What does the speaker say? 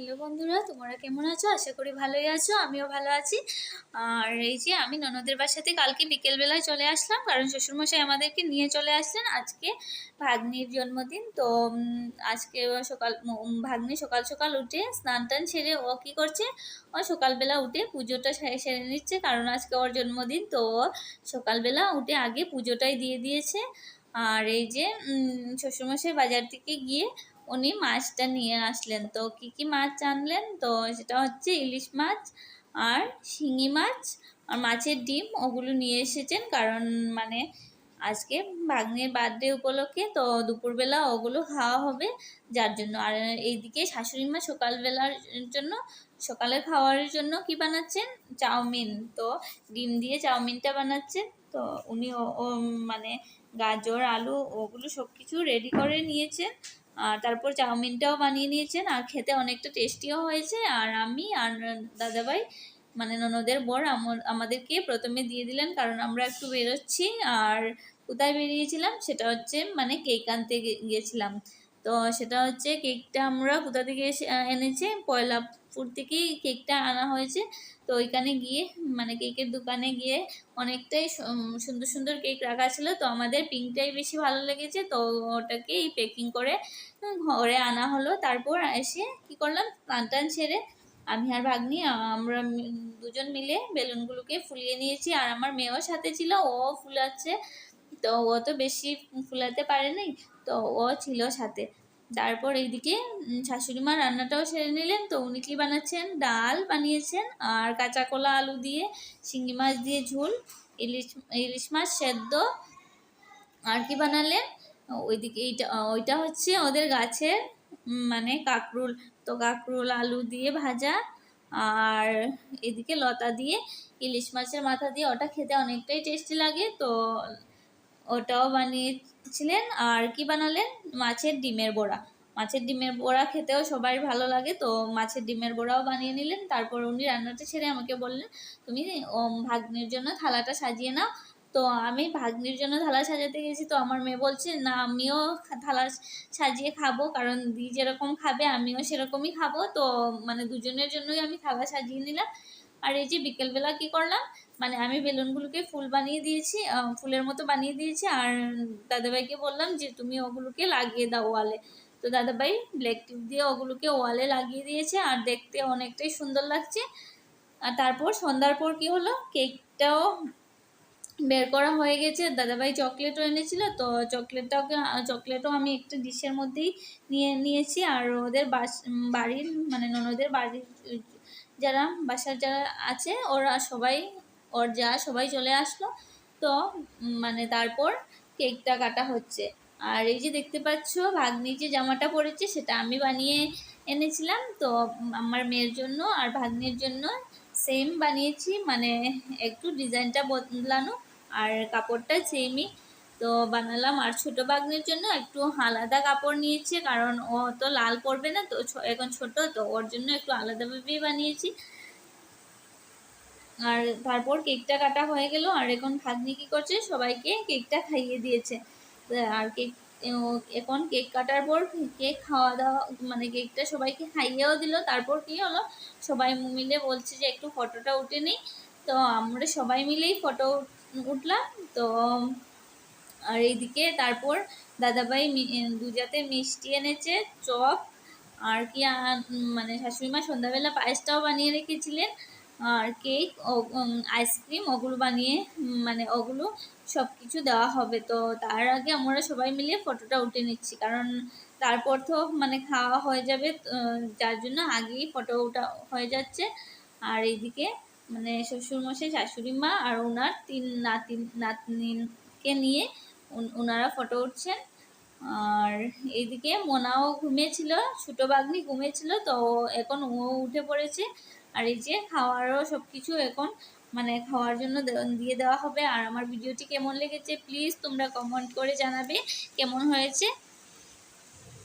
Hello বন্ধুরা, তোমরা কেমন আছো? আশা করি ভালোই আছো, আমিও ভালো আছি। আর এই যে আমি ননদের বাসাতে কালকে বিকেলবেলায় চলে আসলাম, কারণ শ্বশুরমশাই আমাদেরকে নিয়ে চলে আসলেন আজকে ভাগ্নির জন্মদিন। তো আজকে সকাল ভাগ্নি সকাল সকাল উঠে স্নান টান সেরে ও কী করছে? ও সকালবেলা উঠে পুজোটা সেরে নিচ্ছে, কারণ আজকে ওর জন্মদিন। তো সকালবেলা উঠে আগে পুজোটাই দিয়ে দিয়েছে। আর এই যে শ্বশুরমশাই বাজার থেকে গিয়ে উনি মাছটা নিয়ে আসলেন। তো কি কি মাছ আনলেন? তো সেটা হচ্ছে ইলিশ মাছ আর শিঙি মাছ আর মাছের ডিম ওগুলো নিয়ে এসেছেন। কারণ মানে আজকে ভাগ্নের বার্থডে উপলক্ষে, তো দুপুরবেলা ওগুলো খাওয়া হবে। যার জন্য আর এইদিকে শাশুড়ি মা সকালবেলার জন্য সকালে খাওয়ার জন্য কি বানাচ্ছেন? চাউমিন। তো ডিম দিয়ে চাউমিনটা বানাচ্ছেন। তো উনি ও- মানে গাজর আলু ওগুলো সব কিছু রেডি করে নিয়েছেন আর তারপর চাউমিনটাও বানিয়ে নিয়েছেন। আর খেতে অনেকটা টেস্টিও হয়েছে। আর আমি আর দাদাভাই মানে ননদের বর আমাদেরকে প্রথমে দিয়ে দিলেন কারণ আমরা একটু বেরোচ্ছি। আর কোথায় বেরিয়েছিলাম? সেটা হচ্ছে মানে কেক আনতে গিয়েছিলাম। তো সেটা হচ্ছে কেকটা আমরা কোথা থেকে এসে আহ, পয়লাপুর থেকেই কেকটা আনা হয়েছে। তো ওইখানে গিয়ে মানে কেকের দোকানে গিয়ে অনেকটাই সুন্দর সুন্দর কেক রাখা ছিল। তো আমাদের পিঙ্কটাই বেশি ভালো লেগেছে। তো ওটাকেই প্যাকিং করে ঘরে আনা হলো। তারপর এসে কি করলাম স্নান টান সেরে আমি আর ভাগ্নি আমরা দুজন মিলে বেলুনগুলোকে ফুলিয়ে নিয়েছি। আর আমার মেয়েও সাথে ছিল, ও ফুলাচ্ছে। তো ও তো বেশি ফুলাতে পারেনি তো ও ছিল সাথে। তারপর এইদিকে শাশুড়ি মা রান্নাটাও সেরে নিলেন। তো উনি কি বানাচ্ছেন? ডাল বানিয়েছেন আর কাঁচা কলা আলু দিয়ে, শিঙি মাছ দিয়ে ঝোল, ইলিশ ইলিশ মাছ সেদ্ধ। আর কি বানালেন? ওইদিকে এইটা, ওইটা হচ্ছে ওদের গাছের মানে কাকরুল। তো কাকরুল, আলু দিয়ে ভাজা আর এদিকে লতা দিয়ে, ইলিশ মাছের মাথা দিয়ে। ওটা খেতে অনেকটাই টেস্টি লাগে। তো ওটাও বানিয়েছিলেন আর কি বানালেন? মাছের ডিমের বড়া। মাছের ডিমের বড়া খেতেও সবাই ভালো লাগে, তো মাছের ডিমের বড়াও বানিয়ে নিলেন। তারপর উনি রান্নাটা ছেড়ে আমাকে বললেন, তুমি ভাগ্নির জন্য থালাটা সাজিয়ে নাও। তো আমি ভাগ্নির জন্য থালা সাজাতে গেছি, তো আমার মেয়ে বলছে, না, আমিও থালা সাজিয়ে খাব, কারণ দি যেরকম খাবে, আমিও সেরকমই খাব। তো মানে দুজনের জন্যই আমি থালা সাজিয়ে নিলাম। আর এই যে বিকেলবেলা কি করলাম? মানে আমি বেলুনগুলোকে ফুল বানিয়ে দিয়েছি ফুলের মতো বানিয়ে দিয়েছি আর দাদাভাইকে বললাম যে তুমি ওগুলোকে লাগিয়ে দাও ওয়ালে। তো দাদাভাই ব্ল্যাক টিপ দিয়ে ওগুলোকে ওয়ালে লাগিয়ে দিয়েছে আর দেখতে অনেকটাই সুন্দর লাগছে। আর তারপর সন্ধ্যার পর কি হলো? কেকটাও বের করা হয়ে গেছে। দাদাভাই চকলেটও এনেছিল, তো চকলেটটাকে, চকলেটও আমি একটা ডিশের মধ্যেই নিয়ে, নিয়েছি। আর ওদের বাস, বাড়ির মানে ননদের বাড়ির যারা বাসার যারা আছে, ওরা সবাই, ওর যা সবাই চলে আসলো। তো মানে তারপর কেকটা কাটা হচ্ছে। আর এই যে দেখতে পাচ্ছ ভাগ্নি যে জামাটা পরেছে, সেটা আমি বানিয়ে এনেছিলাম। তো আমার মেয়ের জন্য আর ভাগ্নির জন্য সেম বানিয়েছি। মানে একটু ডিজাইনটা বদলানো আর কাপড়টা সেমই তো বানালাম। আর ছোটো বাগনির জন্য একটু আলাদা কাপড় নিয়েছি, কারণ ও তো লাল পরবে না, তো এখন ছোট, তো ওর জন্য একটু আলাদাভাবেই বানিয়েছি। আর তারপর কেকটা কাটা হয়ে গেল, আর এখন ভাগ্নি কি করছে? সবাইকে কেকটা খাইয়ে দিয়েছে। আর কেক এখন কেক কাটার পর কেক খাওয়া দাওয়া মানে কেকটা সবাইকে খাইয়েও দিল। তারপর কি হলো? সবাই মিলে বলছে যে একটু ফটোটা উঠে নিই। তো আমরা সবাই মিলেই ফটো উঠলাম। তো আর এইদিকে তারপর দাদাভাই দুজাতে মিষ্টি এনেছে, চপ আর কি মানে শাশুড়িমা সন্ধ্যাবেলা পায়েসটাও বানিয়ে রেখেছিলেন আর কেক আইসক্রিম, ওগুলো বানিয়ে মানে ওগুলো সব কিছু দেওয়া হবে। তো তার আগে আমরা সবাই মিলে ফটোটা উঠে নিচ্ছি। কারণ তারপর তো মানে খাওয়া হয়ে যাবে যার জন্য আগেই ফটো ওটা হয়ে যাচ্ছে। আর এইদিকে মানে শ্বশুরমশাই শাশুড়ি মা আর ওনার তিন নাতিন নাতনিকে নিয়ে ওনারা ফটো উঠছেন। আর এইদিকে মোনাও ঘুমিয়েছিল, ছোটো বাগনি ঘুমিয়েছিল, তো এখন ও উঠে পড়েছে। আর এই যে খাওয়ারও সব কিছু এখন মানে খাওয়ার জন্য দিয়ে দেওয়া হবে। আর আমার ভিডিওটি কেমন লেগেছে, প্লিজ তোমরা কমেন্ট করে জানাবে। কেমন হয়েছে?